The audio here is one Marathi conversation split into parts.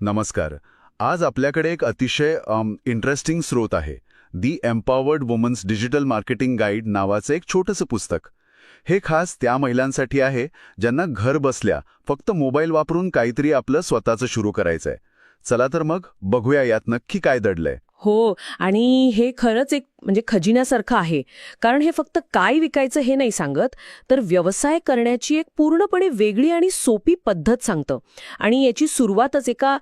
नमस्कार. आज आपल्याकडे एक अतिशय इंटरेस्टिंग स्रोत आहे. The empowered women's digital marketing guide नावाचं एक छोटंसं पुस्तक. हे खास त्या महिलांसाठी आहे ज्यांना घर बसल्या फक्त मोबाईल वापरून काहीतरी आपलं स्वतःचं सुरू करायचंय. चला तर मग बघूया यात नक्की काय दडलंय. हो आणि हे खरंच एक म्हणजे खजिन्यासारखं आहे. कारण हे फक्त काय विकायचं हे नाही सांगत तर व्यवसाय करण्याची एक पूर्णपणे वेगळी आणि सोपी पद्धत सांगतं. आणि याची सुरुवातच एका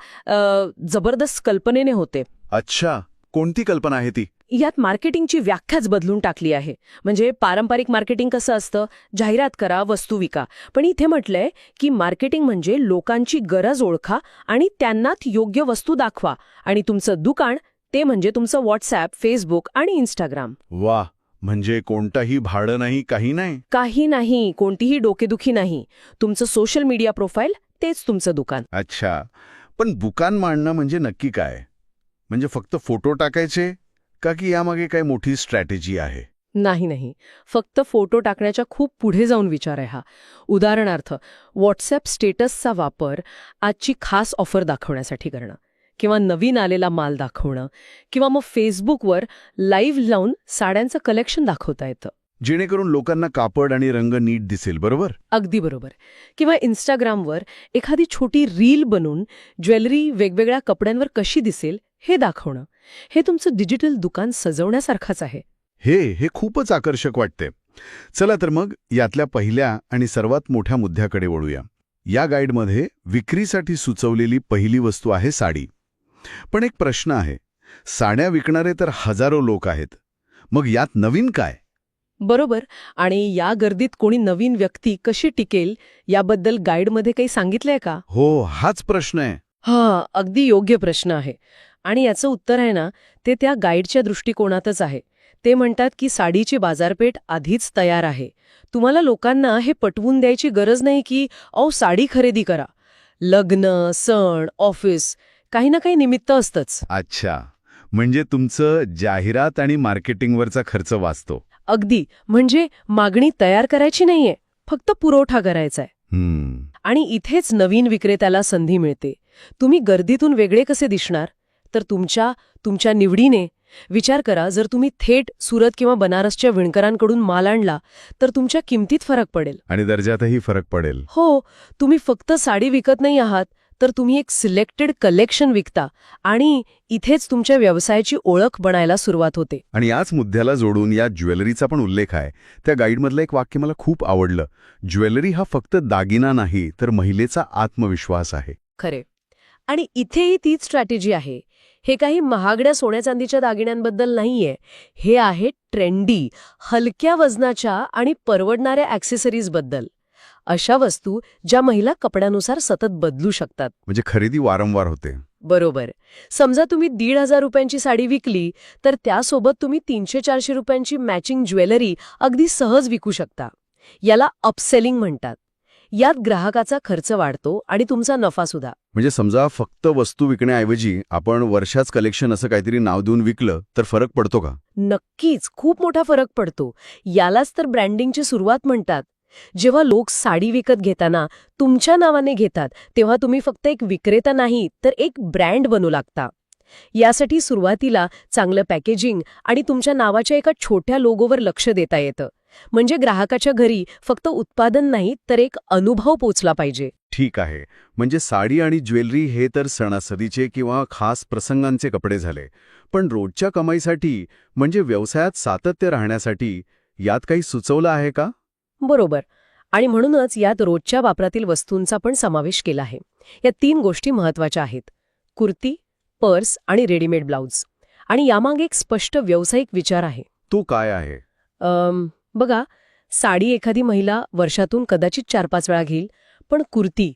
जबरदस्त कल्पनेने होते. अच्छा कोणती कल्पना आहे ती? यात मार्केटिंगची व्याख्याच बदलून टाकली आहे. म्हणजे पारंपरिक मार्केटिंग कसं असतं? जाहिरात करा वस्तू विका. पण इथे म्हटलंय की मार्केटिंग म्हणजे लोकांची गरज ओळखा आणि त्यांनाच योग्य वस्तू दाखवा. आणि तुमचं दुकान ते म्हणजे तुमचं व्हॉट्सॲप फेसबुक आणि इंस्टाग्राम वा म्हणजे कोणताही भाडं नाही काही नाही? काही नाही कोणतीही डोकेदुखी नाही. तुमचं सोशल मीडिया प्रोफाईल तेच तुमचं दुकान. अच्छा. पण दुकान मांडणं म्हणजे नक्की काय? म्हणजे फक्त फोटो टाकायचे? का की यामागे काही मोठी स्ट्रॅटेजी आहे? नाही नाही. फक्त फोटो टाकण्याच्या खूप पुढे जाऊन विचार आहे हा. उदाहरणार्थ व्हॉट्सॲप स्टेटसचा वापर आजची खास ऑफर दाखवण्यासाठी करणं. किंवा नवीन आलेला माल दाखवणं किंवा मग फेसबुकवर लाईव्ह लावून साड्यांचं कलेक्शन दाखवता येतं. जेणेकरून लोकांना कापड आणि रंग नीट दिसेल बरोबर? अगदी बरोबर. किंवा इन्स्टाग्रामवर एखादी छोटी रील बनवून ज्वेलरी वेगवेगळ्या कपड्यांवर कशी दिसेल हे दाखवणं. हे तुमचं डिजिटल दुकान सजवण्यासारखंच आहे. हे हे खूपच आकर्षक वाटते चला तर मग यातल्या पहिल्या आणि सर्वात मोठ्या मुद्द्याकडे वळूया. या गाईडमध्ये विक्रीसाठी सुचवलेली पहिली वस्तू आहे साडी. पण एक प्रश्न आहे. साड्या विकणारे तर हजारो लोक आहेत. मग यात नवीन काय? बरोबर. आणि या गर्दीत कोणी नवीन व्यक्ती कशी टिकेल याबद्दल गाईडमध्ये काही सांगितलंय का? हो हाच प्रश्न आहे. हा अगदी योग्य प्रश्न आहे. आणि याचं उत्तर आहे ना ते त्या गाईडच्या दृष्टिकोनातच आहे. ते म्हणतात की साडीची बाजारपेठ आधीच तयार आहे. तुम्हाला लोकांना हे पटवून द्यायची गरज नाही की अहो साडी खरेदी करा. लग्न सण ऑफिस काही ना काही निमित्त असतंच. अच्छा. म्हणजे तुमचं जाहिरात आणि मार्केटिंगवरचा खर्च वाचतो. अगदी. म्हणजे मागणी तयार करायची नाहीये. फक्त पुरवठा करायचा आहे हम्म. आणि इथेच नवीन विक्रेत्याला संधी मिळते. तुम्ही गर्दीतून वेगळे कसे दिसणार? तर तुमच्या तुमच्या निवडीने. विचार करा जर तुम्ही थेट सुरत किंवा बनारसच्या विणकरांकडून माल आणला तर तुमच्या किमतीत फरक पडेल. आणि दर्जातही फरक पडेल. हो. तुम्ही फक्त साडी विकत नाही आहात तर तुम्ही एक सिलेक्टेड कलेक्शन विकता आणि इथेच तुमच्या व्यवसायाची ओळख बनायला सुरुवात होते. आणि याच मुद्द्याला जोडून या ज्वेलरीचा पण उल्लेख आहे. त्या गाईडमधलं एक वाक्य मला खूप आवडलं. ज्वेलरी हा फक्त दागिना नाही तर महिलेचा आत्मविश्वास आहे. खरे. आणि इथेही तीच स्ट्रॅटेजी आहे. हे काही महागड्या सोन्या चांदीच्या दागिन्यांबद्दल नाहीये. हे आहे ट्रेंडी हलक्या वजनाच्या आणि परवडणाऱ्या ॲक्सेसरीजबद्दल अशा वस्तू ज्या महिला कपड्यानुसार सतत बदलू शकतात. म्हणजे खरेदी वारंवार होते. बरोबर. समजा तुम्ही दीड हजार रुपयांची साडी विकली तर त्यासोबत तुम्ही तीनशे चारशे रुपयांची मॅचिंग ज्वेलरी अगदी सहज विकू शकता. याला अपसेलिंग म्हणतात. यात ग्राहकाचा खर्च वाढतो आणि तुमचा नफा सुद्धा. म्हणजे समजा फक्त वस्तू विकण्याऐवजी आपण वर्षाच कलेक्शन असं काहीतरी नाव देऊन विकलं तर फरक पडतो का? नक्कीच खूप मोठा फरक पडतो. यालाच तर ब्रँडिंगची सुरुवात म्हणतात. जेव्हा लोक साडी विकत घेताना तुमच्या नावाने घेतात तेव्हा तुम्ही फक्त एक विक्रेता नाही तर एक ब्रँड बनू लागता. यासाठी सुरुवातीला चांगलं पॅकेजिंग आणि तुमच्या नावाच्या एका छोट्या लोगोवर लक्ष देता येतं. म्हणजे ग्राहकाच्या घरी फक्त उत्पादन नाही तर एक अनुभव पोचला पाहिजे. ठीक आहे. म्हणजे साडी आणि ज्वेलरी हे तर सणासरीचे किंवा खास प्रसंगांचे कपडे झाले. पण रोजच्या कमाईसाठी म्हणजे व्यवसायात सातत्य राहण्यासाठी यात काही सुचवलं आहे का? बरोबर. आणि म्हणूनच यात रोजच्या वापरातील वस्तूंचा पण समावेश केला आहे. या तीन गोष्टी महत्त्वाच्या आहेत. कुर्ती पर्स आणि रेडीमेड ब्लाउज. आणि यामागे एक स्पष्ट व्यावसायिक विचार आहे. तो काय आहे? बघा साडी एखादी महिला वर्षातून कदाचित चार पाच वेळा घेईल पण कुर्ती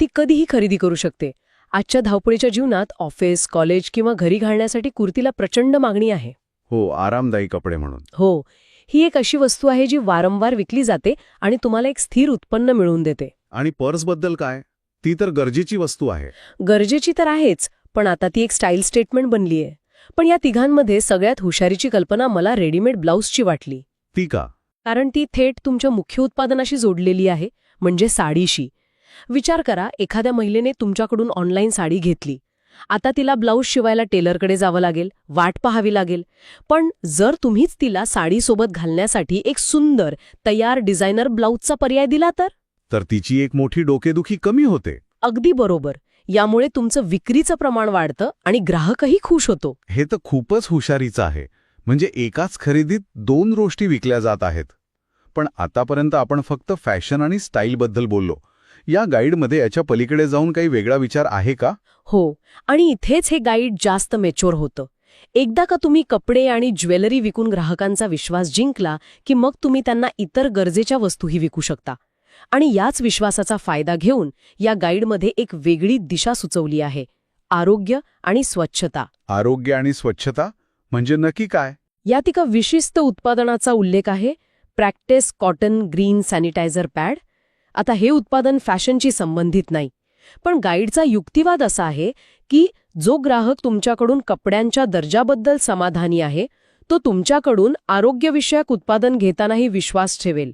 ती कधीही खरेदी करू शकते. आजच्या धावपळीच्या जीवनात ऑफिस कॉलेज किंवा घरी घालण्यासाठी कुर्तीला प्रचंड मागणी आहे. हो आरामदायी कपडे म्हणून. हो ही एक अशी वस्तू आहे जी वारंवार विकली जाते आणि तुम्हाला एक स्थिर उत्पन्न मिळवून देते. आणि पर्सबद्दल काय? ती तर गरजेची वस्तू आहे. गरजेची तर आहेच पण आता ती एक स्टाईल स्टेटमेंट बनली आहे. पण या तिघांमध्ये सगळ्यात हुशारीची कल्पना मला रेडीमेड ब्लाऊजची वाटली. ती का? कारण ती थेट तुमच्या मुख्य उत्पादनाशी जोडलेली आहे म्हणजे साडीशी. विचार करा एखाद्या महिलेने तुमच्याकडून ऑनलाईन साडी घेतली. आता तिला ब्लाऊज शिवायला टेलरकडे जावं लागेल वाट पाहावी लागेल. पण जर तुम्हीच तिला साडीसोबत घालण्यासाठी एक सुंदर तयार डिझायनर ब्लाऊजचा पर्याय दिला तर? तर तिची एक मोठी डोकेदुखी कमी होते. अगदी बरोबर. यामुळे तुमचं विक्रीचं प्रमाण वाढतं आणि ग्राहकही खुश होतो. हे तर खूपच हुशारीचं आहे. म्हणजे एकाच खरेदीत दोन गोष्टी विकल्या जात आहेत. पण आतापर्यंत आपण फक्त फॅशन आणि स्टाईलबद्दल बोललो. या गाईडमध्ये याच्या पलीकडे जाऊन काही वेगळा विचार आहे का? हो आणि इथेच हे गाईड जास्त मेच्युअर होतं. एकदा का तुम्ही कपडे आणि ज्वेलरी विकून ग्राहकांचा विश्वास जिंकला की मग तुम्ही त्यांना इतर गरजेच्या वस्तूही विकू शकता. आणि याच विश्वासाचा फायदा घेऊन या गाईडमध्ये एक वेगळी दिशा सुचवली आहे आरोग्य आणि स्वच्छता. आरोग्य आणि स्वच्छता? म्हणजे नक्की काय? यात एका विशिष्ट उत्पादनाचा उल्लेख आहे practice cotton green sanitizer pad आता हे उत्पादन फॅशनशी संबंधित नाही. पण गाईडचा युक्तिवाद असा आहे की जो ग्राहक तुमच्याकडून कपड्यांच्या दर्जाबद्दल समाधानी आहे तो तुमच्याकडून आरोग्यविषयक उत्पादन घेतानाही विश्वास ठेवेल.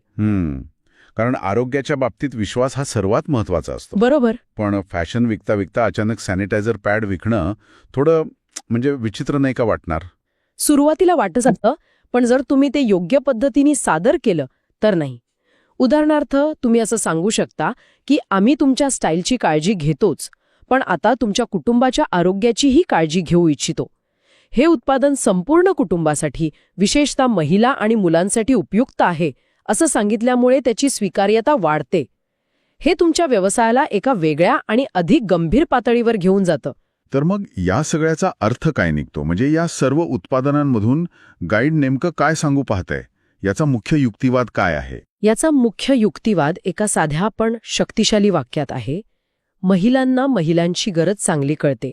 कारण आरोग्याच्या बाबतीत विश्वास हा सर्वात महत्त्वाचा असतो. बरोबर. पण फॅशन विकता विकता अचानक सॅनिटायझर पॅड विकणं थोडं म्हणजे विचित्र नाही का वाटणार? सुरुवातीला वाटत जातं पण जर तुम्ही ते योग्य पद्धतीने सादर केलं तर नाही. उदाहरणार्थ तुम्ही असं सांगू शकता की आम्ही तुमच्या स्टाईलची काळजी घेतोच पण आता तुमच्या कुटुंबाच्या आरोग्याचीही काळजी घेऊ इच्छितो. हे उत्पादन संपूर्ण कुटुंबासाठी विशेषतः महिला आणि मुलांसाठी उपयुक्त आहे असं सांगितल्यामुळे त्याची स्वीकार्यता वाढते. हे तुमच्या व्यवसायाला एका वेगळ्या आणि अधिक गंभीर पातळीवर घेऊन जातं. तर मग या सगळ्याचा अर्थ काय निघतो? म्हणजे या सर्व उत्पादनांमधून गाईड नेमकं काय सांगू पाहतंय? याचा मुख्य युक्तिवाद काय आहे? याचा मुख्य युक्तिवाद एका साध्या पण शक्तिशाली वाक्यात आहे. महिलांना महिलांची गरज चांगली कळते.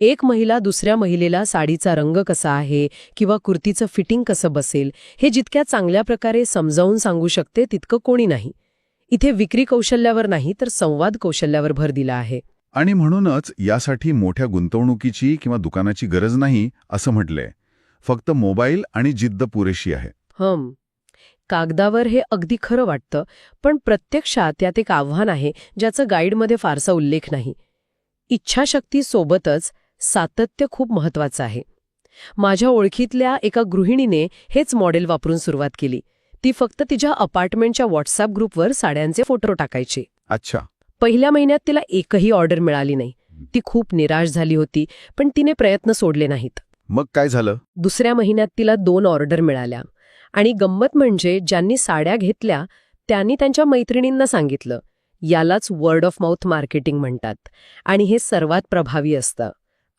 एक महिला दुसऱ्या महिलेला साडीचा रंग कसा आहे किंवा कुर्तीचं फिटिंग कसं बसेल हे जितक्या चांगल्या प्रकारे समजावून सांगू शकते तितकं कोणी नाही. इथे विक्री कौशल्यावर नाही तर संवाद कौशल्यावर भर दिला आहे. आणि म्हणूनच यासाठी मोठ्या गुंतवणुकीची किंवा दुकानाची गरज नाही असं म्हटलंय. फक्त मोबाईल आणि जिद्द पुरेशी आहे. हं कागदावर हे अगदी खरं वाटतं पण प्रत्यक्षात यात एक आव्हान आहे ज्याचं गाईडमध्ये फारसा उल्लेख नाही. इच्छाशक्तीसोबतच सातत्य खूप महत्वाचं आहे. माझ्या ओळखीतल्या एका गृहिणीने हेच मॉडेल वापरून सुरुवात केली. ती फक्त तिच्या अपार्टमेंटच्या व्हॉट्सअप ग्रुपवर साड्यांचे फोटो टाकायची. अच्छा. पहिल्या महिन्यात तिला एकही ऑर्डर मिळाली नाही. ती खूप निराश झाली होती पण तिने प्रयत्न सोडले नाहीत. मग काय झालं? दुसऱ्या महिन्यात तिला दोन ऑर्डर मिळाल्या. आणि गंमत म्हणजे ज्यांनी साड्या घेतल्या त्यांनी त्यांच्या मैत्रिणींना सांगितलं. यालाच वर्ड ऑफ माउथ मार्केटिंग म्हणतात. आणि हे सर्वात प्रभावी असतं.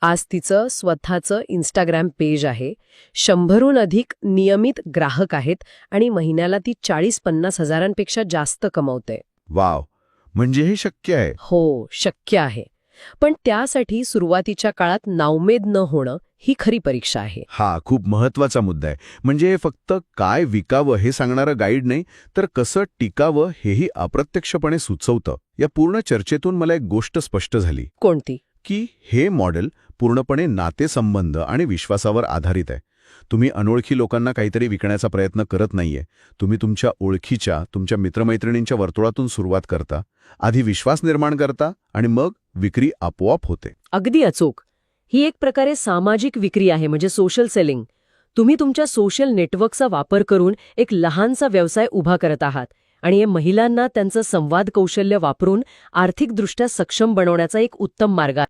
आज तिचं स्वतःचं इंस्टाग्राम पेज आहे. शंभरहून अधिक नियमित ग्राहक आहेत आणि महिन्याला ती चाळीस पन्नास हजारांपेक्षा जास्त कमवते. वाव! म्हणजे हे शक्य आहे. हो शक्य आहे. पण त्यासाठी सुरुवातीच्या काळात नावमेद न होणं ही खरी परीक्षा आहे. हा खूप महत्त्वाचा मुद्दा आहे. म्हणजे फक्त काय विकावं हे सांगणारं गाईड नाही तर कसं टिकावं हेही अप्रत्यक्षपणे सुचवतं. या पूर्ण चर्चेतून मला एक गोष्ट स्पष्ट झाली. कोणती? की हे मॉडेल पूर्णपणे नातेसंबंध आणि विश्वासावर आधारित आहे. तुम्ही अनोळखी लोकांना काहीतरी विकण्याचा प्रयत्न करत नाहीये. तुम्ही तुमच्या ओळखीच्या तुमच्या मित्रमैत्रिणींच्या वर्तुळातून सुरुवात करता आधी विश्वास निर्माण करता आणि मग विक्री आपोआप होते. अगदी अचूक. ही एक प्रकारे सामाजिक विक्री आहे म्हणजे सोशल सेलिंग तुम्ही तुमच्या सोशल नेटवर्कचा वापर करून एक लहानसा व्यवसाय उभा करत आहात आणि हे महिलांना त्यांचं संवाद कौशल्य वापरून आर्थिकदृष्ट्या सक्षम बनवण्याचा एक उत्तम मार्ग आहे.